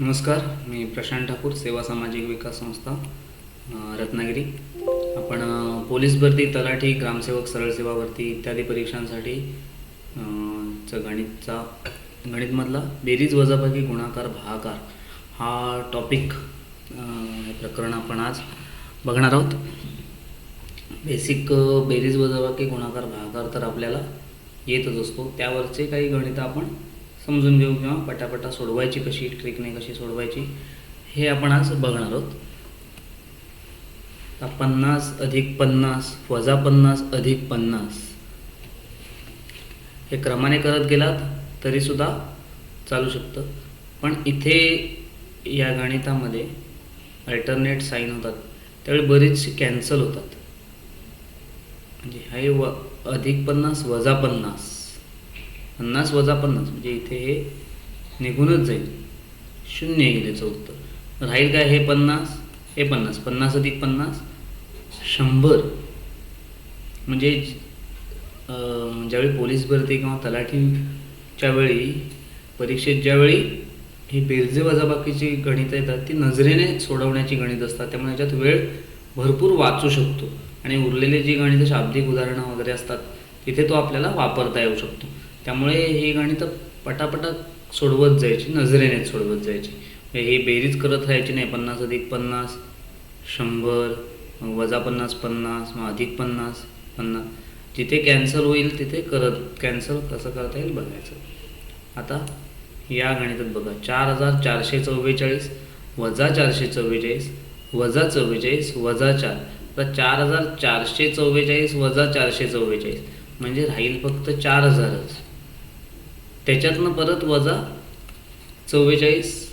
नमस्कार मी प्रशांत ठाकूर सेवा सामाजिक विकास संस्था रत्नागिरी. आपण पोलीस भरती तलाठी ग्रामसेवक सरळ सेवावरती इत्यादी परीक्षांसाठी चं गणितचा गणितमधला बेरीज वजाबाकी गुणाकार भागाकार हा टॉपिक हे प्रकरण आपण आज बघणार आहोत. बेसिक बेरीज वजाबाकी गुणाकार भागाकार तर आपल्याला येतच असतो. त्यावरचे काही गणितं आपण समजून घेऊ किंवा पटापटा सोडवायची कशी ट्रिकने कशी सोडवायची हे आपण आज बघणार आहोत. पन्नास अधिक पन्नास वजा पन्नास अधिक पन्नास. हे क्रमाने करत गेलात तरीसुद्धा चालू शकतं. पण इथे या गणितामध्ये अल्टरनेट साईन होतात. त्यावेळी बरीच कॅन्सल होतात. म्हणजे हे व अधिक पन्नास वजा पन्नास. पन्नास वजा पन्नास म्हणजे इथे हे निघूनच जाईल. शून्य येईल याचं उत्तर. राहील काय हे पन्नास? हे पन्नास. पन्नास अधिक पन्नास शंभर. म्हणजे ज्यावेळी पोलीस भरती किंवा तलाठीच्या वेळी परीक्षेत ज्यावेळी ही बेरजे वजाबाकीची गणितं येतात ती नजरेने सोडवण्याची गणित असतात. त्यामुळे याच्यात वेळ भरपूर वाचू शकतो. आणि उरलेले जी गणितं शाब्दिक उदाहरणं वगैरे असतात तिथे तो आपल्याला वापरता येऊ शकतो. त्यामुळे ही गणितं पटापटा सोडवत जायची नजरेनेच सोडवत जायची. म्हणजे हे बेरीज करत राहायची नाही पन्नास अधिक पन्नास शंभर मग वजा पन्नास पन्नास मग अधिक पन्नास पन्नास. जिथे कॅन्सल होईल तिथे करत कॅन्सल कसं करता येईल बघायचं. आता या गणितात बघा चार हजार चारशे चव्वेचाळीस वजा चारशे चव्वेचाळीस वजा चव्वेचाळीस वजा चार. तर चार हजार चारशे चव्वेचाळीस वजा चारशे चव्वेचाळीस. म्हणजे राहील फक्त चार हजारच. त्याच्यातनं परत वजा चव्वेचाळीस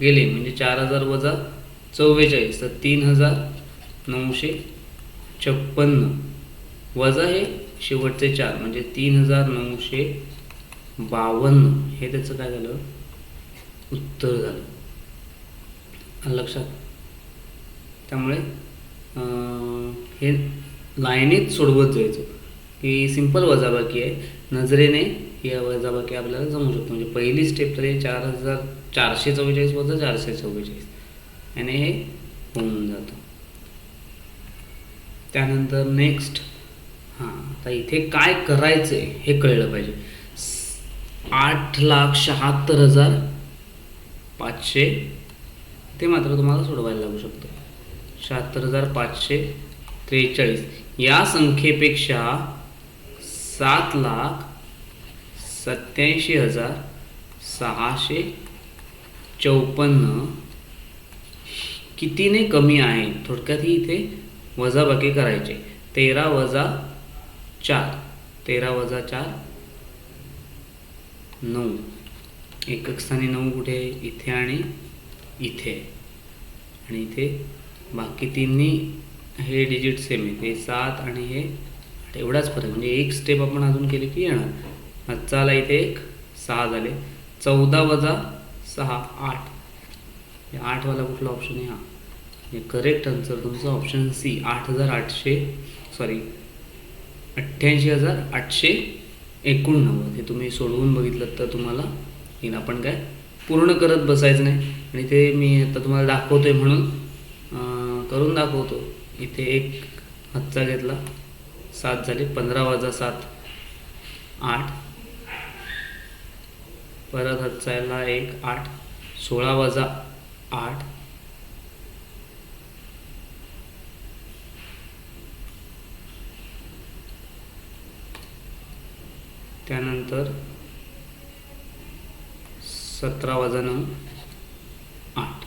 गेले म्हणजे चार हजार वजा चव्वेचाळीस तर तीन हजार नऊशे छप्पन्न. वजा हे शेवटचे चार म्हणजे तीन हजार नऊशे बावन्न. हे त्याचं काय झालं? उत्तर झालं. लक्षात. त्यामुळे हे लाईनीत सोडवत जायचं. की सिंपल वजाबाकी आहे. नजरेने ही वजाबाकी आपल्याला जमू शकतो म्हणजे पहिली स्टेप तरी चार हजार चारशे चव्वेचाळीस वजा चारशे चव्वेचाळीस. आणि हे होऊन जातं. त्यानंतर नेक्स्ट हां आता इथे काय करायचं आहे हे कळलं पाहिजे. आठ लाख शहात्तर हजार पाचशे ते मात्र तुम्हाला सोडवायला लागू शकतं. शहात्तर हजार पाचशे त्रेचाळीस. या संख्येपेक्षा सात लाख सत्याऐंशी हजार सहाशे चौपन्न. कितीने कमी आहे? थोडक्यात ही इथे वजाबाकी करायचे. तेरा वजा चार. तेरा वजा चार नऊ. एकक स्थानी नऊ कुठे? आहे? इथे आणि इथे. आणि इथे बाकी तिन्ही हे डिजिट सेम आहे. ते सात आणि हे एवढाच फरक. म्हणजे एक स्टेप आपण अजून केली की येणार. आजचा आला इथे एक सहा झाले. चौदा वजा सहा आठ. या आठवाला कुठला ऑप्शन आहे? हा. हे करेक्ट आन्सर तुमचा ऑप्शन सी आठ हजार आठशे सॉरी अठ्ठ्याऐंशी हजार आठशे एकोणनव्वद. हे तुम्ही सोडवून बघितलं तर तुम्हाला येईल. आपण काय पूर्ण करत बसायचं नाही. आणि ते मी आता तुम्हाला दाखवतोय म्हणून करून दाखवतो. इथे एक हातचा घेतला. सात झाले पंधरा वाजा सात आठ. परत हातचायला एक आठ सोळा वाजा आठ. त्यानंतर सतरा वजा नऊ आठ.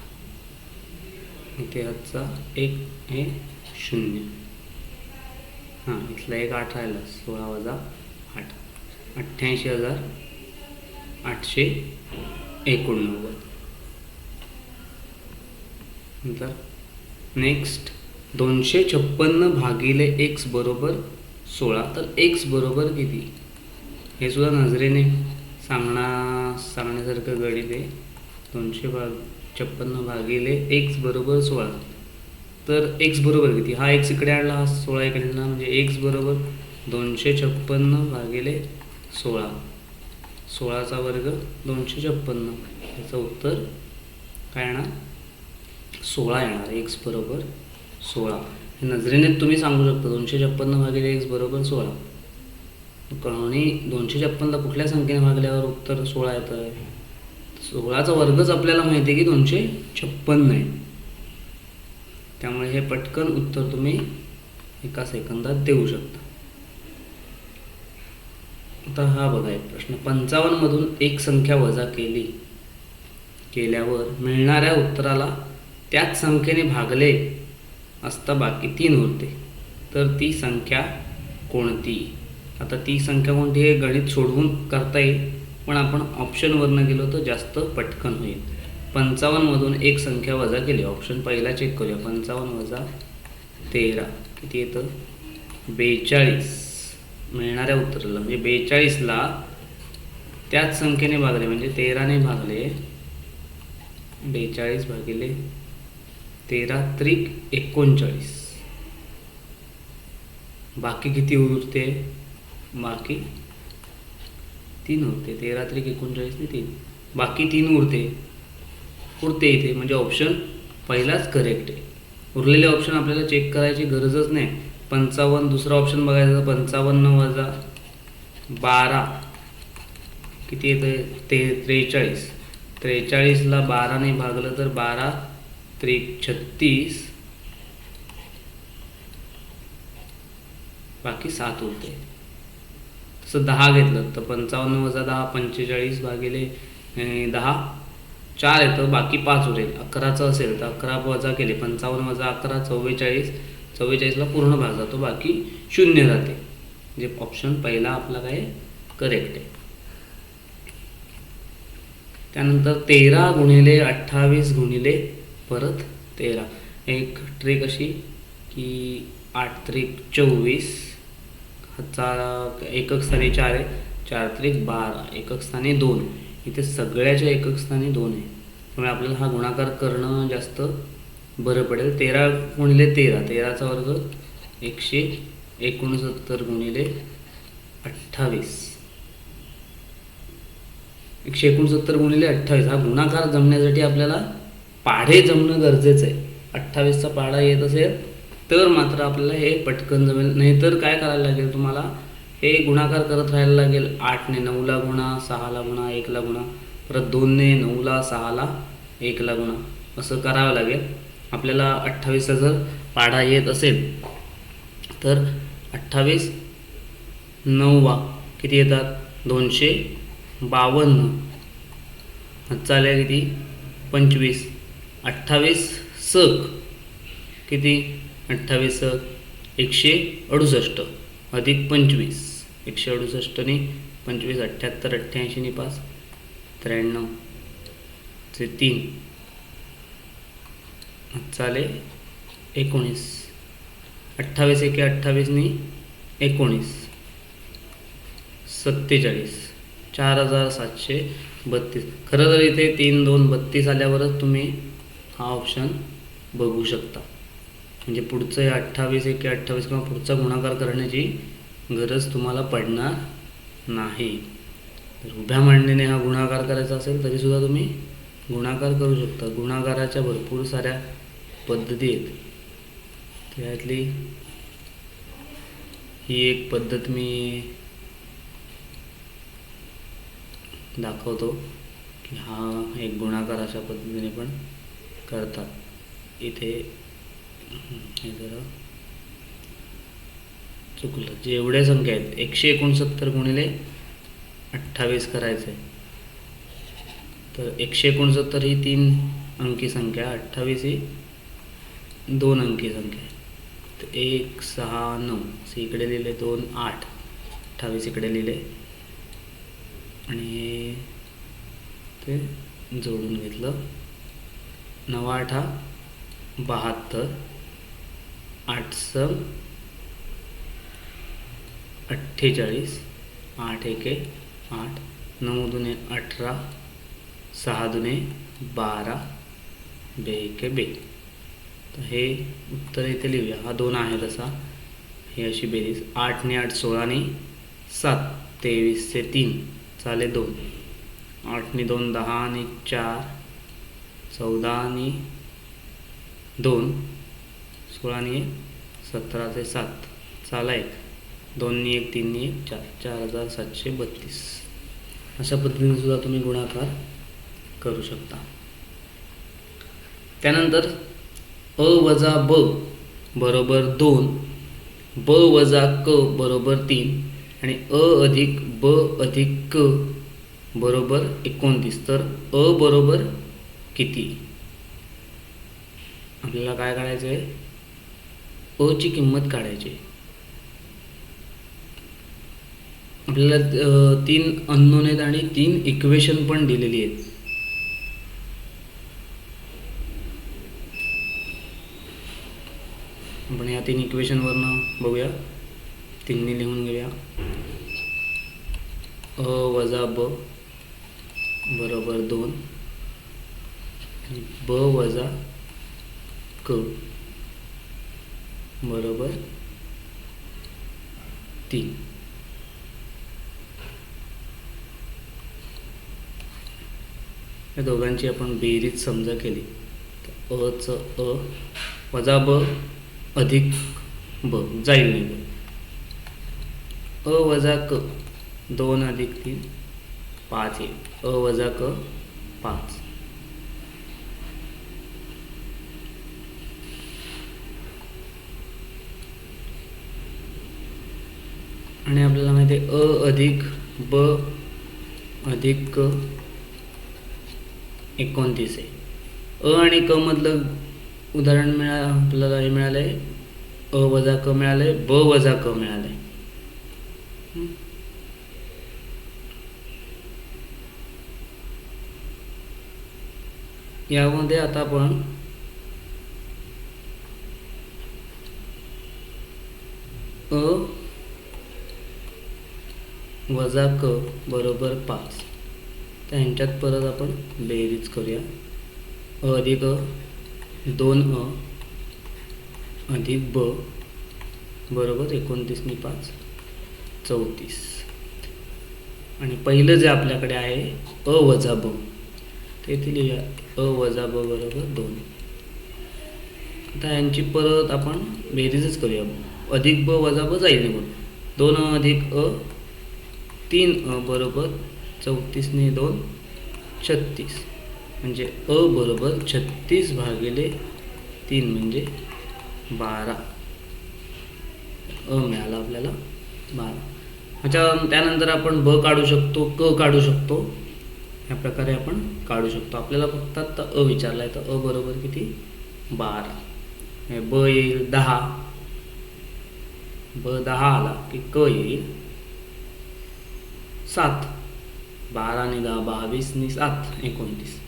इथे हातचा एक हे शून्य. हां इथला एक आठ राहिला सोळा वजा आठ. अठ्ठ्याऐंशी हजार आठशे एकोणनव्वद. नंतर नेक्स्ट दोनशे छप्पन्न भागिले एक्स बरोबर सोळा तर एक्स बरोबर किती? हे सुद्धा नजरेने सांगणा सांगण्यासारखं गणित आहे. दोनशे भाग छप्पन्न भागिले एक्स बरोबर सोळा तर एक्स बरोबर किती? हा एक्स इकडे आणला हा सोळा इकडे आणला म्हणजे एक्स बरोबर दोनशे छप्पन्न भागिले सोळा. सोळाचा वर्ग दोनशे छप्पन्न. याचं उत्तर काय येणार? सोळा येणार एक्स बरोबर सोळा. हे नजरेने तुम्ही सांगू शकता दोनशे छप्पन्न भागिले एक्स बरोबर सोळा. आणि दोनशे छप्पनला कुठल्या संख्येने भागल्यावर उत्तर सोळा येतं? आहे सोळाचा वर्गच आपल्याला माहिती आहे की दोनशे छप्पन्न आहे. त्यामुळे हे पटकन उत्तर तुम्ही एका सेकंदात देऊ शकता. आता हा बघा एक प्रश्न. पंचावन्नमधून एक संख्या वजा केली केल्यावर मिळणाऱ्या उत्तराला त्याच संख्येने भागले असता बाकी तीन उरते तर ती संख्या कोणती? आता ती संख्या कोणती हे गणित सोडवून करता येईल पण आपण ऑप्शनवरनं गेलो तर जास्त पटकन होईल. पंचावन्नमधून एक संख्या वजा केली. ऑप्शन पहिला चेक करूया. पंचावन्न वजा तेरा. किती येतं? बेचाळीस. मिळणाऱ्या उत्तराला म्हणजे बेचाळीसला त्याच संख्येने भागले म्हणजे तेराने भागले. बेचाळीस भागिले तेरा त्रिक एकोणचाळीस. बाकी किती उरते? बाकी तीन उरते. तेरा त्रिक एकोणचाळीसने तीन. बाकी तीन उरते. उरते इथे म्हणजे ऑप्शन पहिलाच करेक्ट आहे. उरलेले ऑप्शन आपल्याला चेक करायची गरजच नाही. पंचावन्न दुसरा ऑप्शन बघायचा पंचावन्न वजा बारा. किती येतं ते त्रेचाळीस. त्रेचाळीसला बाराने भागलं तर बारा त्रे छत्तीस. बाकी सात होते तसं दहा घेतलं तर पंचावन्न वजा दहा पंचेचाळीस भागिले दहा. चार येतं बाकी पाच उरेल. अकराचं असेल तर अकरा वजा केले पंचावन्न वजा अकरा चव्वेचाळीस. चव्वेचाळीसला पूर्ण भाग जातो बाकी शून्य जाते. म्हणजे ऑप्शन पहिला आपला काय? करेक्ट आहे. त्यानंतर तेरा गुणिले अठ्ठावीस गुणिले परत तेरा. एक ट्रिक अशी की आठ त्रिक चोवीस. चार एकक स्थानी चार आहे. चार त्रिक बारा एकक स्थानी दोन. इथे सगळ्याच्या एकक स्थानी दोन आहे. त्यामुळे आपल्याला हा गुणाकार करणं जास्त बरं पडेल. तेरा गुणिले तेरा. तेराचा वर्ग एकशे एकोणसत्तर गुणिले अठ्ठावीस. एकशे एकोणसत्तर गुणिले अठ्ठावीस. हा गुणाकार जमण्यासाठी आपल्याला पाढे जमणं गरजेचं आहे. अठ्ठावीसचा पाढा येत असेल तर मात्र आपल्याला हे पटकन जमेल. नाहीतर काय करायला लागेल तुम्हाला? हे गुणाकार करत राहायला लागेल. आठने नऊला गुणा सहाला गुणा एकला गुणा. परत दोनने नऊला सहाला एकला गुणा. असं करावं लागेल. आपल्याला अठ्ठावीसचा जर पाढा येत असेल तर अठ्ठावीस नऊवा किती येतात? दोनशे बावन्न. चालेल किती? पंचवीस. अठ्ठावीस सक किती? अठ्ठावीस सक एकशे अडुसष्ट अधिक पंचवीस. एकशे अडुसष्टने पंचवीस अठ्ठ्याहत्तर अठ्ठ्याऐंशीने पाच. त्र्याण्णव. ते तीन चाले एकोणीस. अठ्ठावीस एके अठ्ठावीसनी एकोणीस. सत्तेचाळीस. चार हजार सातशे बत्तीस. खरं तर इथे तीन दोन बत्तीस आल्यावरच तुम्ही हा ऑप्शन बघू शकता. म्हणजे पुढचं हे अठ्ठावीस एके अठ्ठावीस किंवा पुढचा गुणाकार करण्याची गरज तुम्हाला पडणार नाही. तर उभ्या मांडणीने हा गुणाकार करायचा असेल तरीसुद्धा तुम्ही गुणाकार करू शकता. गुणाकाराच्या भरपूर साऱ्या पद्धती आहेत त्यातली ही एक पद्धत मी दाखवतो की हा एक गुणाकार अशा पद्धतीने पण करतात. इथे हे जरा चुकलं. जेवढ्या संख्या आहेत एकशे एकोणसत्तर गुणिले अठ्ठावीस करायचं आहे तर एकशे एकोणसत्तर ही तीन अंकी संख्या अठ्ठावीस ही दोन अंकी संख्या आहे. तर एक सहा नऊ. असे इकडे लिहिले दोन आठ. अठ्ठावीस इकडे लिहिले. आणि हे ते जोडून घेतलं. नवा आठा बहात्तर आठ अठ्ठेचाळीस आठ एके आठ. नऊ दुने अठरा सहा दुने बारा बे एके बे. तर हे उत्तर इथे लिहूया. हा दोन आहे तसा. ही अशी बेरीज. आठने आठ सोळाने सात. तेवीसचे तीन. चाले दोन. आठने दोन दहा आणि चार. चौदा आणि दोन. सोळा ने सतरा ते सात. चाला एक. दोननी एक तीननी एक चार. चार हजार सातशे बत्तीस. अशा पद्धतीने सुद्धा तुम्ही गुणाकार करू शकता. त्यानंतर अ वजा ब बरोबर दोन ब वजा क बरोबर तीन आणि अ अधिक ब अधिक क बरोबर एकोणतीस. तर अ बरोबर किती? आपल्याला काय काढायचं आहे अ ची किंमत काढायची. आहे. आपल्याला तीन अननोन आहेत आणि तीन इक्वेशन पण दिलेली आहेत. आपण या तीन इक्वेशनवरनं बघूया. तिन्ही लिहून घेऊया. अ वजा ब बरोबर दोन. आणि ब वजा क बरोबर तीन. या दोघांची आपण बेरीज समजा केली. तर अ च अ वजा ब अधिक ब जाईल निघून अ वजा क दोन अधिक तीन पाच येईल. अ वजा क पाच. आणि आपल्याला माहिती आहे अ अधिक ब अधिक क एकोणतीस आहे. अ आणि क मधलं उदाहरण मिळा आपल्याला हे मिळालं आहे अ वजा क मिळालं आहे ब वजा क मिळालं आहे यामध्ये आता आपण अ वजा क बरोबर पाच. त्यांच्यात परत आपण बेरीज करूया. अधिक दोन अ अधिक ब बरोबर एकोणतीसनी पाच चौतीस. आणि पहिलं जे आपल्याकडे आहे अ वजा ब. ते इथे लिहूया अ वजा ब बरोबर दोन. आता यांची परत आपण बेरीजच करूया अधिक ब वजा ब जाईल निघून दोन अ अधिक अ तीन अ बरोबर चौतीसने दोन छत्तीस. म्हणजे अ बरोबर छत्तीस भागिले तीन म्हणजे बारा. अ मिळाला आपल्याला बारा. अच्छा त्यानंतर आपण ब काढू शकतो क काढू शकतो. ह्या प्रकारे आपण काढू शकतो. आपल्याला फक्त आत्ता अ विचारला आहे तर अ बरोबर किती? बारा. ब येईल दहा. ब दहा आला की क येईल सात. बारा आणि दहा बावीस आणि सात एकोणतीस.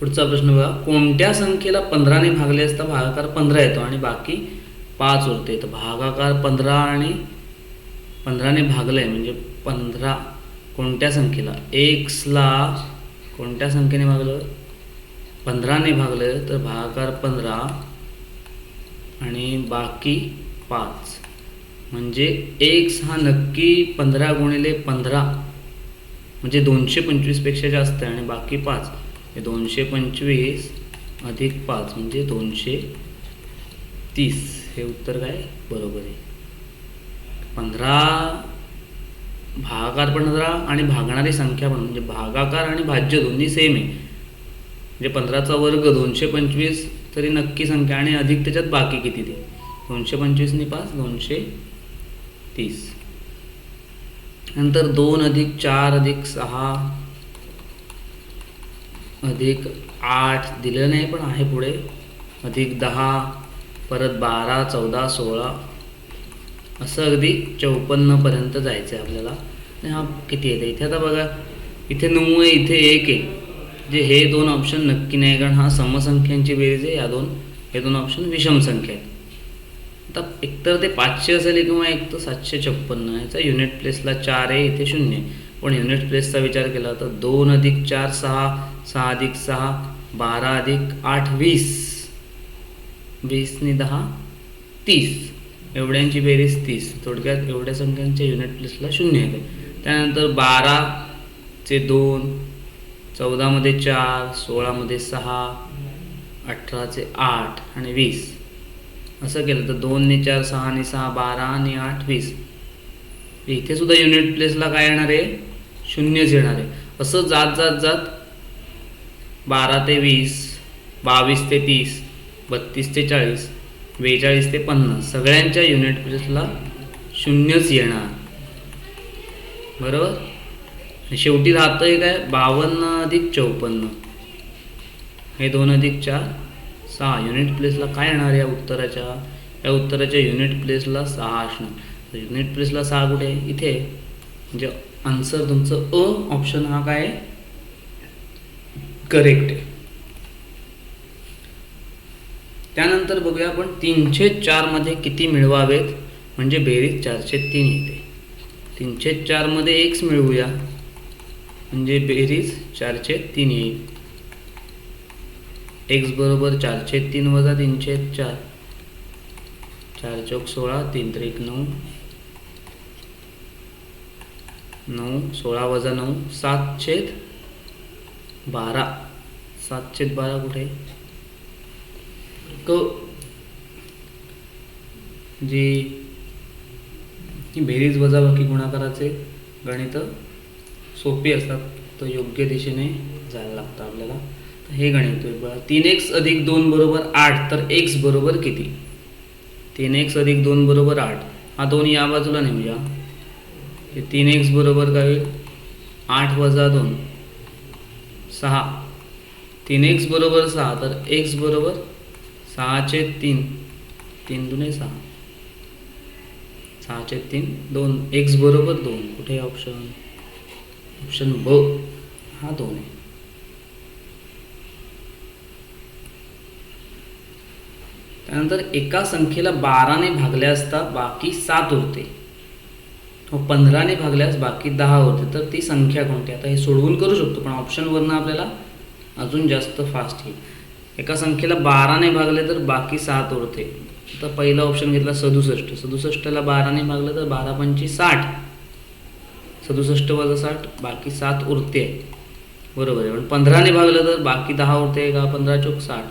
पुढचा प्रश्न बघा. कोणत्या संख्येला पंधराने भागले असता भागाकार पंधरा येतो आणि बाकी पाच उरते. तर भागाकार पंधरा आणि पंधराने भागलं आहे म्हणजे पंधरा. कोणत्या संख्येला? एक्सला कोणत्या संख्येने भागलं? पंधराने भागलं तर भागाकार पंधरा आणि बाकी पाच. म्हणजे एक्स हा नक्की पंधरा गुणिले पंधरा. म्हणजे दोनशे पंचवीसपेक्षा जास्त आहे आणि बाकी पाच. हे दोनशे पंचवीस अधिक पाच म्हणजे दोनशे तीस. हे उत्तर काय? बरोबर आहे. पंधरा भागाकार पंधरा आणि भागणारी संख्या पण म्हणजे भागाकार आणि भाज्य दोन्ही सेम आहे. म्हणजे पंधराचा वर्ग दोनशे पंचवीस तरी नक्की संख्या आणि अधिक त्याच्यात बाकी किती ते? दोनशे पंचवीसनी पाच दोनशे तीस. नंतर दोन अधिक चार अधिक सहा अधिक आठ दिलेलं नाही पण आहे पुढे. अधिक दहा परत बारा चौदा सोळा. असं अगदी चौपन्नपर्यंत जायचं आहे आपल्याला. आणि हा किती येते इथे आता बघा इथे नऊ आहे इथे एक आहे. जे हे दोन ऑप्शन नक्की नाही कारण हा समसंख्यांची बेरीज आहे या दोन हे दोन ऑप्शन विषम संख्या आहेत. आता एकतर ते पाचशे असेल किंवा एक तर सातशे छप्पन्न. याचा युनिट प्लेसला चार आहे इथे शून्य पण युनिट प्लेसचा विचार केला तर दोन अधिक चार सहा सहा अधिक सहा बारा अधिक आठ वीस. वीसने दहा तीस. एवढ्यांची बेरीज तीस. थोडक्यात एवढ्या संख्यांच्या युनिट प्लेसला शून्य येते त्यानंतर बाराचे दोन चौदामध्ये चार सोळामध्ये सहा अठराचे आठ आणि वीस. असं केलं तर दोनने चार सहाने सहा बारा आणि आठ वीस. इथे सुद्धा युनिट प्लेसला काय येणार आहे? शून्यच येणार आहे. असं जात जात जात बारा ते वीस बावीस ते तीस बत्तीस ते चाळीस बेचाळीस ते पन्नास सगळ्यांच्या युनिट प्लेसला शून्यच येणार. बरोबर? शेवटी राहतं आहे काय? बावन्न अधिक चौपन्न. हे दोन अधिक चार सहा. युनिट प्लेसला काय येणार या उत्तराच्या? या उत्तराच्या युनिट प्लेसला सहा असणार. युनिट प्लेसला सहा कुठे? इथे. म्हणजे आन्सर तुमचं अ ऑप्शन हा काय आहे? करेक्ट आहे. त्यानंतर बघूया आपण तीनशे चारमध्ये किती मिळवावेत? म्हणजे बेरीज चारशे तीन येते. तीनशे चारमध्ये एक्स मिळवूया. म्हणजे बेरीज चारशे तीन येईल. एक्स बरोबर चारशे तीन वजा तीनशे चार. चार चौक सोळा तीन त्रिक नऊ. नऊ सोळा वजा नऊ सात छेद बारा. सातशे बारा कुठे? क. जी ही बेरीज वजाबाकी गुणाकाराचे गणित सोपी असतात तर योग्य दिशेने जायला लागतं आपल्याला. तर हे गणित बघा. तीन एक्स अधिक दोन बरोबर आठ तर एक्स बरोबर किती? तीन एक्स अधिक दोन बरोबर आठ. हा दोन या बाजूला नेऊया. हे तीन एक्स बरोबर काय होईल? आठ वजा दोन. सहा. तीन एक्स बरोबर सहा तर एक्स बरोबर सहाचे तीन. तीन दुने सहा. सहाचे तीन दोन. एक्स बरोबर दोन. कुठे ऑप्शन ऑप्शन ब हा दोन आहे. त्यानंतर एका संख्येला बाराने भागले असता बाकी सात उरते. पंधराने भागल्यास बाकी दहा उरते तर ती संख्या कोणती? आता हे सोडवून करू शकतो पण ऑप्शनवरनं आपल्याला अजून जास्त फास्ट येईल. एका संख्येला बाराने भागले तर बाकी सात उरते. तर पहिला ऑप्शन घेतला सदुसष्ट. सदुसष्टला बाराने भागलं तर बारा पंची साठ. सदुसष्ट वजा साठ बाकी सात उरते. बरोबर आहे. पण पंधराने भागलं तर बाकी दहा उरते का पंधरा चोक साठ?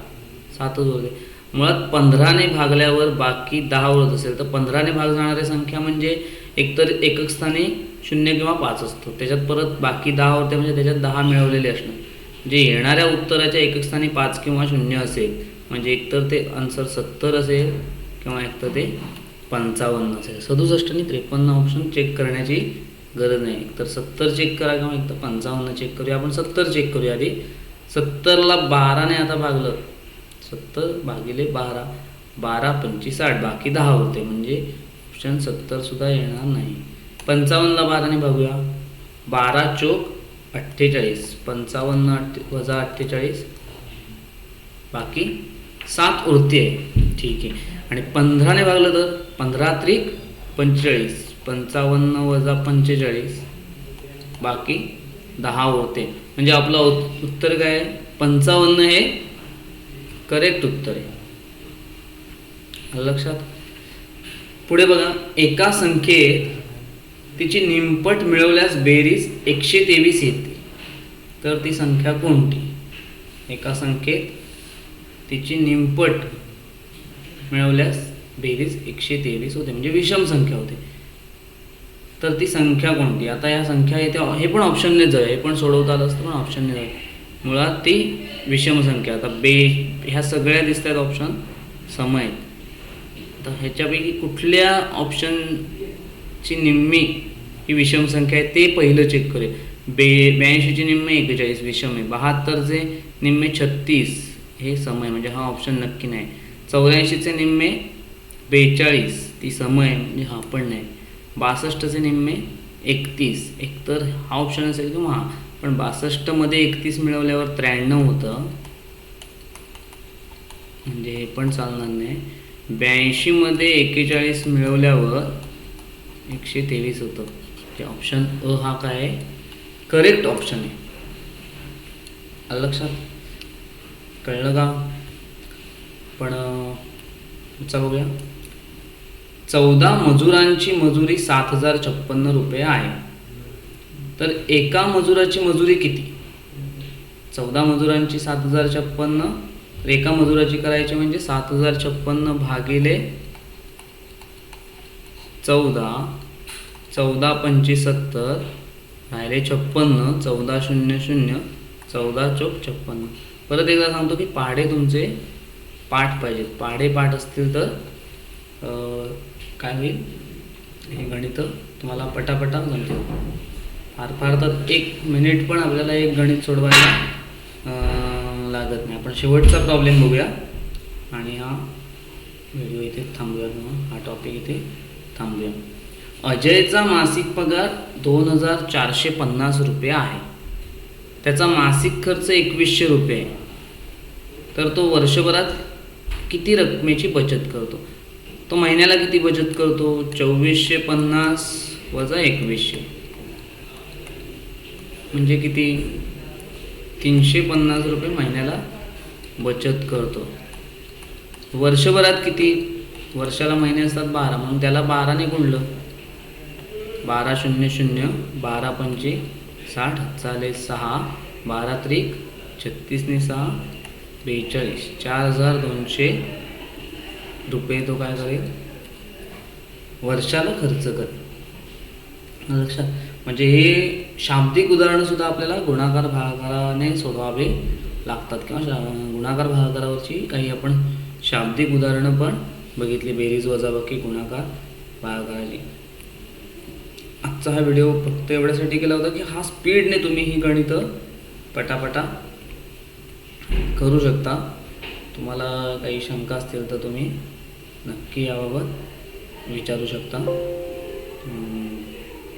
सातच उरते. मुळात पंधराने भागल्यावर बाकी दहा उरत असेल तर पंधराने भाग जाणारी संख्या म्हणजे एकतर एकक स्थानी शून्य किंवा पाच असतो. त्याच्यात परत बाकी दहा उरते म्हणजे त्याच्यात दहा मिळवलेले असणार. जे येणाऱ्या उत्तराच्या एकक स्थानी पाच किंवा शून्य असेल म्हणजे एकतर ते आन्सर सत्तर असेल किंवा एकतर ते पंचावन्न असेल. सदुसष्ट आणि त्रेपन्न ऑप्शन चेक करण्याची गरज नाही. एकतर सत्तर चेक करा किंवा एकतर पंचावन्न चेक करूया. आपण सत्तर चेक करूया आधी. सत्तरला बाराने आता भागलं. सत्तर भागिले बारा. बारा पंचवीस साठ. बाकी दहा होते. म्हणजे ऑप्शन सत्तर सुद्धा येणार नाही. पंचावन्नला बाराने बघूया. बारा चोक अठ्ठेचाळीस. पंचावन्न अठ्ठे वजा अठ्ठेचाळीस. बाकी सात उरते ठीक. आहे आणि पंधराने भागलं तर पंधरा त्रिक पंचेचाळीस. पंचावन्न वजा पंचेचाळीस. बाकी दहा उरते. म्हणजे आपलं उत्तर काय आहे? पंचावन्न हे करेक्ट उत्तर आहे. लक्षात? पुढे बघा एका संख्येत तिची निमपट मिळवल्यास बेरीज एकशे तेवीस येते. तर ती संख्या कोणती? एका संख्येत तिची निमपट मिळवल्यास बेरीज एकशे तेवीस होते म्हणजे विषम संख्या होते. तर ती संख्या कोणती? आता या संख्या येते हे पण ऑप्शनने जाऊ हे पण सोडवता आलं असतं पण ऑप्शनने जाऊ मुळात ती विषम संख्या. आता बे ह्या सगळ्या दिसत आहेत ऑप्शन सम आहेत. तर ह्याच्यापैकी कुठल्या ऑप्शनची निम्मी ही विषम संख्या आहे ते पहिलं चेक करेल बे ब्याऐंशीचे निम्मे एकेचाळीस विषम आहे. बहात्तरचे निम्मे छत्तीस. हे सम आहे म्हणजे हा ऑप्शन नक्की नाही. चौऱ्याऐंशीचे निम्मे बेचाळीस. ती सम आहे म्हणजे हा पण नाही. बासष्टचे निम्मे एकतीस. एकतर हा ऑप्शन असेल किंवा हा. पण बासष्टमध्ये एकतीस मिळवल्यावर त्र्याण्णव होतं. म्हणजे हे पण चालणार नाही. ब्याऐंशीमध्ये एक्केचाळीस मिळवल्यावर एकशे तेवीस होतं. ते ऑप्शन अ हा काय? आहे करेक्ट ऑप्शन आहे. आलं लक्षात? कळलं का? पण पुढचा बघूया. चौदा मजुरांची मजुरी सात हजार छप्पन्न रुपये आहे. तर एका मजुराची मजुरी किती? चौदा मजुरांची सात हजार छप्पन्न तर एका मजुराची करायची म्हणजे सात हजार छप्पन्न भागिले चौदा चौदा पंचवीस सत्तर राहिले छप्पन्न चौदा शून्य शून्य चौदा चौक छप्पन्न. परत एकदा सांगतो की पाढे तुमचे पाठ पाहिजेत. पाढे पाठ असतील तर काय होईल? हे गणित तुम्हाला पटापटा जमतील. फार फार तर एक मिनिट पण आपल्याला एक गणित सोडवायला लागत नाही. आपण शेवटचा प्रॉब्लेम बघूया. आणि हा व्हिडिओ इथे थांबूया किंवा हा टॉपिक इथे थांबूया. अजयचा मासिक पगार दोन हजार चारशे पन्नास रुपये आहे. त्याचा मासिक खर्च एकवीसशे रुपये. आहे तर तो वर्षभरात किती रकमेची बचत करतो? तो महिन्याला किती बचत करतो? चोवीसशे पन्नास वजा एकवीसशे. म्हणजे किती? तीनशे पन्नास रुपये महिन्याला बचत करतो. वर्षभरात किती? वर्षाला महिने असतात बारा. म्हणून त्याला बाराने गुणलं. बारा शून्य शून्य बारा पंचे साठ चालेल सहा. बारा त्रिक छत्तीसने सहा बेचाळीस. चार हजार दोनशे रुपये तो काय करेल? वर्षाला खर्च करेल. लक्षात. म्हणजे हे शाब्दिक उदाहरणंसुद्धा आपल्याला गुणाकार भागाकाराने सोडवावे लागतात किंवा शा गुणाकार भागाकारावरची काही आपण शाब्दिक उदाहरणं पण बघितली. बेरीज वजाबाकी गुणाकार भागाकाराची. आजचा हा व्हिडिओ फक्त एवढ्यासाठी केला होता की हा स्पीडने तुम्ही ही गणितं पटापटा करू शकता. तुम्हाला काही शंका असतील तर तुम्ही नक्की याबाबत विचारू शकता.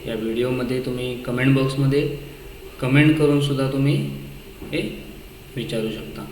या व्हिडिओमध्ये तुम्ही कमेंट बॉक्समध्ये कमेंट करूनसुद्धा तुम्ही हे विचारू शकता.